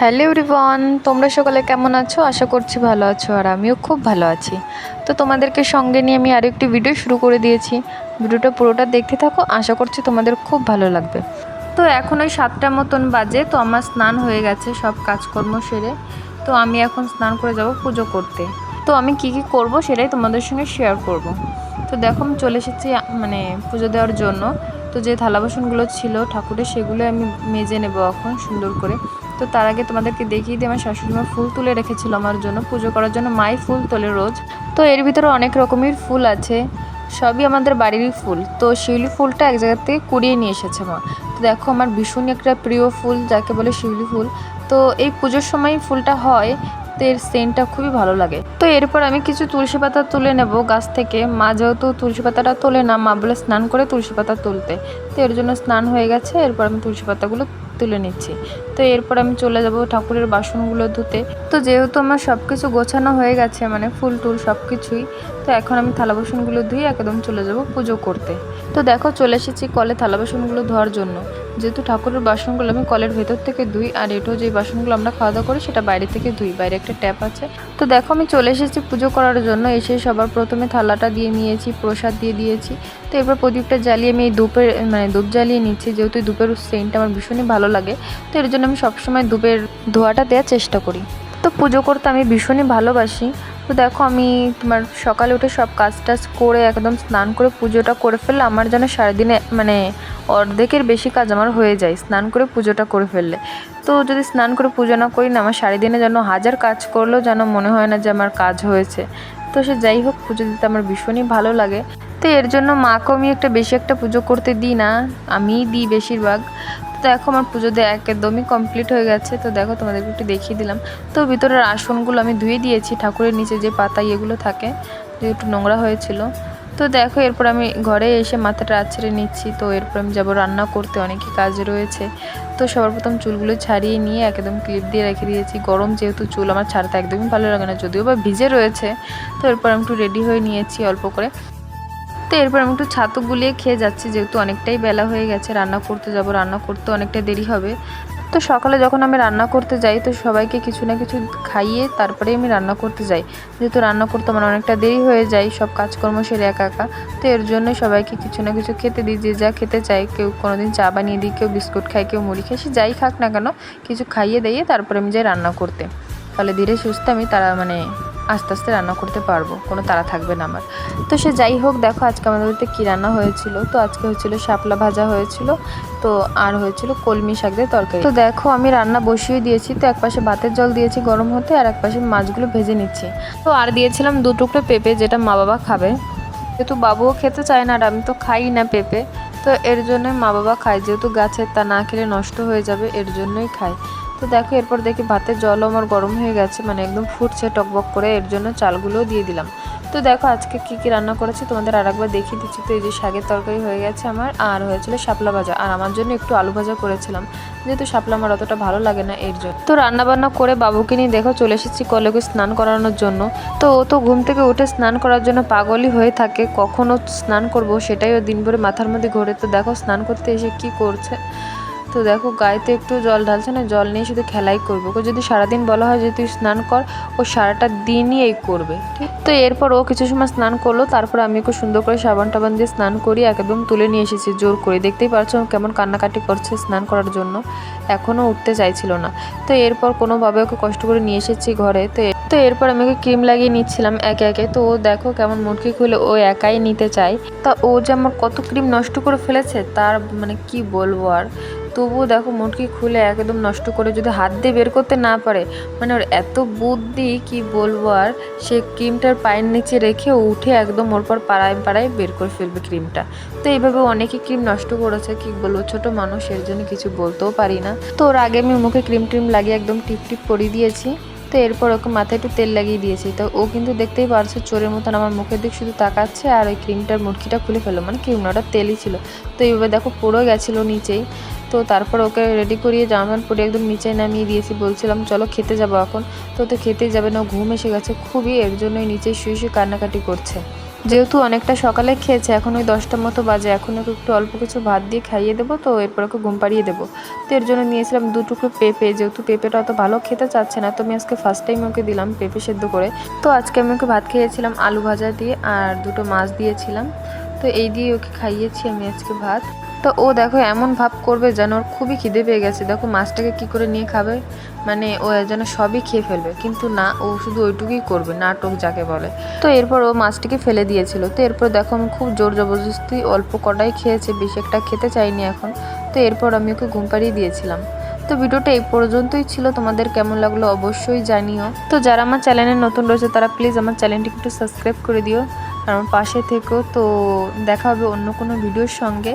Hello everyone, তোমরা সকালে কেমন আছো? আশা করছি ভালো আছো আর আমিও খুব ভালো আছি। তো তোমাদেরকে সঙ্গে নিয়ে আমি আরও একটি ভিডিও শুরু করে দিয়েছি। ভিডিওটা পুরোটা দেখতে থাকো, আশা করছি তোমাদের খুব ভালো লাগবে। তো এখন ওই সাতটা মতন বাজে, তো আমার স্নান হয়ে গেছে, সব কাজকর্ম সেরে। তো আমি এখন স্নান করে যাব পুজো করতে। তো আমি কি কি করব সেটাই তোমাদের সঙ্গে শেয়ার করব। তো দেখো আমি চলে এসেছি মানে পুজো দেওয়ার জন্য। তো যে থালা বাসনগুলো ছিল, ঠাকুরের সেগুলো আমি মেজে নেব এখন সুন্দর করে। তো তার আগে তোমাদেরকে দেখিয়ে দিয়ে আমার শাশুড়ি মা ফুল তুলে রেখেছিল আমার জন্য। পুজো করার জন্য মাই ফুল তোলে রোজ। তো এর ভিতরে অনেক রকমের ফুল আছে। সবই আমাদের বাড়িরই ফুল। তো শিউলি ফুলটা এক জায়গা থেকে কুড়িয়ে নিয়ে এসেছে মা। তো দেখো আমার ভীষণ একটা প্রিয় ফুল, যাকে বলে শিউলি ফুল। তো এই পুজোর সময় ফুলটা হয়, তো এর সেন্টটা খুবই ভালো লাগে। তো এরপর আমি কিছু তুলসী পাতা তুলে নেব গাছ থেকে। মা যেহেতু তুলসী পাতাটা তোলে না, মা বলে স্নান করে তুলসী পাতা তুলতে। তো এর জন্য স্নান হয়ে গেছে। এরপর আমি তুলসী পাতাগুলো তুলে নিচ্ছি। তো এরপর আমি চলে যাব ঠাকুরের বাসনগুলো ধুতে। তো যেহেতু আমার সব কিছু গোছানো হয়ে গেছে মানে ফুল টুল সব কিছুই তো এখন আমি থালা বাসনগুলো ধুয়ে একদম চলে যাব পুজো করতে। তো দেখো চলে এসেছি কলে থালা বাসনগুলো ধোয়ার জন্য। যেহেতু ঠাকুরের বাসনগুলো আমি কলের ভেতর থেকে ধুই, আর এটাও যে বাসনগুলো আমরা খাওয়া দাওয়া করি সেটা বাইরে থেকে ধুই, বাইরে একটা ট্যাপ আছে। তো দেখো আমি চলে এসেছি পুজো করার জন্য, এসে সবার প্রথমে থালাটা দিয়ে নিয়েছি, প্রসাদ দিয়ে দিয়েছি। তো এরপর প্রদীপটা জ্বালিয়ে আমি এই ধূপের মানে ধূপ জ্বালিয়ে নিচ্ছি, যেহেতু ধূপের সেন্টটা আমার ভীষণই ভালো লাগে। তো এর জন্য আমি সবসময় ধূপের ধোয়াটা দেওয়ার চেষ্টা করি। তো পুজো করতে আমি ভীষণই ভালোবাসি। তো দেখো, আমি তোমার সকালে উঠে সব কাজ টাজ করে একদম স্নান করে পুজোটা করে ফেললে আমার যেন সারাদিনে মানে অর্ধেকের বেশি কাজ আমার হয়ে যায় স্নান করে পুজোটা করে ফেললে। তো যদি স্নান করে পুজো না করি না, আমার সারাদিনে যেন হাজার কাজ করলেও যেন মনে হয় না যে আমার কাজ হয়েছে। তো সে যাই হোক, পুজো দিতে আমার ভীষণই ভালো লাগে। তো এর জন্য মাকেও আমি একটা বেশি একটা পুজো করতে দিই না, আমিই দিই বেশিরভাগ। তো দেখো আমার পুজো দিয়ে একদমই কমপ্লিট হয়ে গেছে। তো দেখো তোমাদেরকে একটু দেখিয়ে দিলাম। তো ভিতরের আসনগুলো আমি ধুয়ে দিয়েছি, ঠাকুরের নিচে যে পাতা ইয়েগুলো থাকে, যে একটু নোংরা হয়েছিল। তো দেখো এরপর আমি ঘরে এসে মাথাটা আছড়ে নিচ্ছি। তো এরপর আমি যাব রান্না করতে, অনেকই কাজ রয়েছে। তো সবার প্রথম চুলগুলো ছাড়িয়ে নিয়ে একদম ক্লিপ দিয়ে রেখে দিয়েছি। গরম যেহেতু চুল, আমার ছাড়তে একদমই ভালো লাগে না, যদিও বা ভিজে রয়েছে। তো এরপর আমি একটু রেডি হয়ে নিয়েছি অল্প করে। তো এরপর আমি একটু ছাতু গুলিয়ে খেয়ে যাচ্ছি, যেহেতু অনেকটাই বেলা হয়ে গেছে, রান্না করতে যাব, রান্না করতে অনেকটা দেরি হবে। তো সকালে যখন আমি রান্না করতে যাই, তো সবাইকে কিছু না কিছু খাইয়ে তারপরে আমি রান্না করতে যাই। যেহেতু রান্না করতে আমার অনেকটা দেরি হয়ে যায়, সব কাজকর্ম সেরে একা একা। তো এর জন্যই সবাইকে কিছু না কিছু খেতে দিই, যে যা খেতে চাই কেউ কোনোদিন চা বানিয়ে দিই, কেউ বিস্কুট খায়, কেউ মুড়ি খায়, সে যাই খাক না কেন, কিছু খাইয়ে দিয়ে তারপরে আমি যাই রান্না করতে। তাহলে ধীরে সুস্থে আমি তারা মানে আস্তে আস্তে রান্না করতে পারব, কোনো তাড়া থাকবে না আমার। তো সে যাই হোক, দেখো আজকে আমাদের বাড়িতে কী রান্না হয়েছিল। তো আজকে হয়েছিল শাপলা ভাজা হয়েছিল, তো আর হয়েছিল কলমি শাক দিয়ে তরকারি। তো দেখো, আমি রান্না বসিয়ে দিয়েছি, তো একপাশে ভাতের জল দিয়েছি গরম হতে, আর একপাশে মাছগুলো ভেজে নিচ্ছি। তো আর দিয়েছিলাম দু টুকরো পেঁপে, যেটা মা বাবা খাবে। যেহেতু বাবুও খেতে চায় না, আর আমি তো খাই না পেঁপে, তো এর জন্যই মা বাবা খায়। যেহেতু গাছের তা না খেলে নষ্ট হয়ে যাবে, এর জন্যই খায়। তো দেখো, এরপর দেখি ভাতের জলও আমার গরম হয়ে গেছে মানে একদম ফুটছে টকবক করে, এর জন্য চালগুলোও দিয়ে দিলাম। তো দেখো, আজকে কি কি রান্না করেছি, তোমাদের আর একবার দেখিয়ে দিচ্ছি। তো এই যে শাকের তরকারি হয়ে গেছে আমার, আর হয়েছিল শাপলা ভাজা। আর আমার জন্য একটু আলু ভাজা করেছিলাম, যেহেতু শাপলা আমার অতটা ভালো লাগে না, এর জন্য। তো রান্না বান্না করে বাবুকে নিয়ে দেখো, চলে এসেছি কলেকে স্নান করানোর জন্য। তো ও তো ঘুম থেকে উঠে স্নান করার জন্য পাগলই হয়ে থাকে কখনও স্নান করব সেটাই ও দিন ভরে মাথার মধ্যে ঘোরে। তো দেখো, স্নান করতে এসে কি করছে তো দেখো, গায়েতে একটু জল ঢালছে না, জল নিয়ে শুধু খেলাই করবে। ওকে যদি সারাদিন বলা হয় যে, তুই স্নান কর ও সারাটা দিনই এই করবে, ঠিক? তো এরপর ও কিছু সময় স্নান করল, তারপর আমি ওকে সুন্দর করে সাবান টাবান দিয়ে স্নান করি, একদম তুলে নিয়ে এসেছি, জোর করে। দেখতেই পারছ কেমন কান্নাকাটি করছে স্নান করার জন্য। এখনও উঠতে চাইছিল না। তো এরপর কোনোভাবে ওকে কষ্ট করে নিয়ে এসেছি ঘরে। তো তো এরপর আমি ওকে ক্রিম লাগিয়ে নিচ্ছিলাম একে একে। তো ও দেখো কেমন মুটকি খুলে ও একাই নিতে চায়। তা ও যে আমার কত ক্রিম নষ্ট করে ফেলেছে, তার মানে কি বলব আর? তবুও দেখো মুটকি খুলে একদম নষ্ট করে যদি হাত দিয়ে বের করতে না পারে মানে ওর এত বুদ্ধি, কি বলব আর, সে ক্রিমটার পায়ের নিচে রেখে উঠে একদম ওর পর পাড়ায় পাড়ায় বের করে ফেলবে ক্রিমটা। তো এইভাবে অনেকে ক্রিম নষ্ট করেছে, কি বলব, ছোট মানুষ এর জন্য কিছু বলতেও পারি না। তো ওর আগে আমি মুখে ক্রিম ট্রিম লাগিয়ে একদম টিপ টিপ পরিয়ে দিয়েছি। তো এরপর ওকে মাথায় একটু তেল লাগিয়ে দিয়েছি। তো ও কিন্তু দেখতেই পারছে চোরের মতন আমার মুখের দিক শুধু তাকাচ্ছে আর ওই ক্রিমটার মুটকিটা খুলে ফেলো মানে ক্রিম না, ওটা তেলই ছিল। তো এইভাবে দেখো পড়ে গেছিল নিচেই। তো তারপর ওকে রেডি করিয়ে জামা পরে একদম নিচে নামিয়ে দিয়েছি। বলছিলাম, চলো খেতে যাব এখন। তো তো খেতেই যাবে না, ঘুম এসে গেছে খুবই, এর জন্যই নিচে শুয়ে শুয়ে কান্নাকাটি করছে। যেহেতু অনেকটা সকালে খেয়েছে, এখন ওই দশটার মতো বাজে, এখন ওকে একটু অল্প কিছু ভাত দিয়ে খাইয়ে দেবো, তো এরপর ওকে ঘুম পাড়িয়ে দেবো। তো এর জন্য নিয়েছিলাম দু টুকরো পেঁপে, যেহেতু পেঁপেটা অত ভালো খেতে চাচ্ছে না, তো আমি আজকে ফার্স্ট টাইম ওকে দিলাম পেঁপে সেদ্ধ করে। তো আজকে আমি ওকে ভাত খেয়েছিলাম আলু ভাজা দিয়ে আর দুটো মাছ দিয়েছিলাম। তো এই দিয়ে ওকে খাইয়েছি আমি আজকে ভাত। তো ও দেখো এমন ভাব করবে যেন ওর খুবই খিদে পেয়ে গেছে। দেখো মাছটাকে কি করে নিয়ে খাবে? মানে ও যেন সবই খেয়ে ফেলবে। কিন্তু না, ও শুধু ওইটুকুই করবে, নাটক যাকে বলে। তো এরপর ও মাছটিকে ফেলে দিয়েছিল। তো এরপর দেখো আমি খুব জোর জবরদস্তি অল্প কটাই খেয়েছে, বেশি একটা খেতে চাইনি এখন। তো এরপর আমি ওকে ঘুম পাড়িয়ে দিয়েছিলাম। তো ভিডিওটা এই পর্যন্তই ছিল। তোমাদের কেমন লাগল অবশ্যই জানিও। তো যারা আমার চ্যানেলে নতুন রয়েছে, তারা প্লিজ আমার চ্যানেলটিকে একটু সাবস্ক্রাইব করে দিও। আমার পাশে থেকেও তো দেখা হবে অন্য কোনো ভিডিওর সঙ্গে।